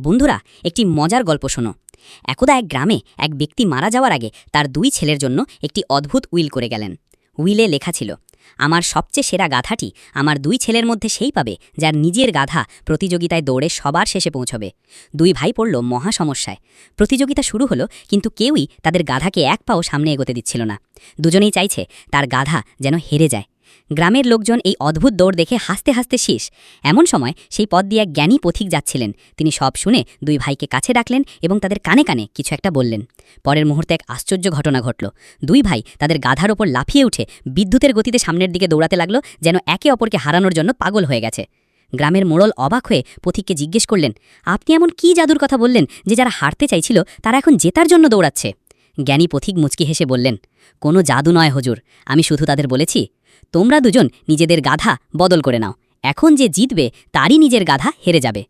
বন্ধুরা, একটি মজার গল্প শোনো। একদা এক গ্রামে এক ব্যক্তি মারা যাওয়ার আগে তার দুই ছেলের জন্য একটি অদ্ভুত উইল করে গেলেন। উইলে লেখা ছিল, আমার সবচেয়ে সেরা গাধাটি আমার দুই ছেলের মধ্যে সেই পাবে যার নিজের গাধা প্রতিযোগিতায় দৌড়ে সবার শেষে পৌঁছবে। দুই ভাই পড়ল মহা সমস্যায়। প্রতিযোগিতা শুরু হলো, কিন্তু কেউই তাদের গাধাকে এক পাও সামনে এগোতে দিচ্ছিল না। দুজনেই চাইছে তার গাধা যেন হেরে যায়। গ্রামের লোকজন এই অদ্ভুত দৌড় দেখে হাসতে হাসতে শেষ। এমন সময় সেই পথ দিয়ে এক জ্ঞানী পথিক যাচ্ছিলেন। তিনি সব শুনে দুই ভাইকে কাছে ডাকলেন এবং তাদের কানে কানে কিছু একটা বললেন। পরের মুহূর্তে এক আশ্চর্য ঘটনা ঘটল। দুই ভাই তাদের গাধার ওপর লাফিয়ে উঠে বিদ্যুতের গতিতে সামনের দিকে দৌড়াতে লাগল, যেন একে অপরকে হারানোর জন্য পাগল হয়ে গেছে। গ্রামের মোড়ল অবাক হয়ে পথিককে জিজ্ঞেস করলেন, আপনি এমন কি জাদুর কথা বললেন যে যারা হারতে চাইছিল তারা এখন জেতার জন্য দৌড়াচ্ছে? জ্ঞানী পথিক মুচকি হেসে বললেন, কোনো জাদু নয় হজুর, আমি শুধু তাদের বলেছি, তোমরা দুজন নিজেদের গাধা বদল করে নাও। এখন যে জিতবে, তারই নিজের গাধা হেরে যাবে।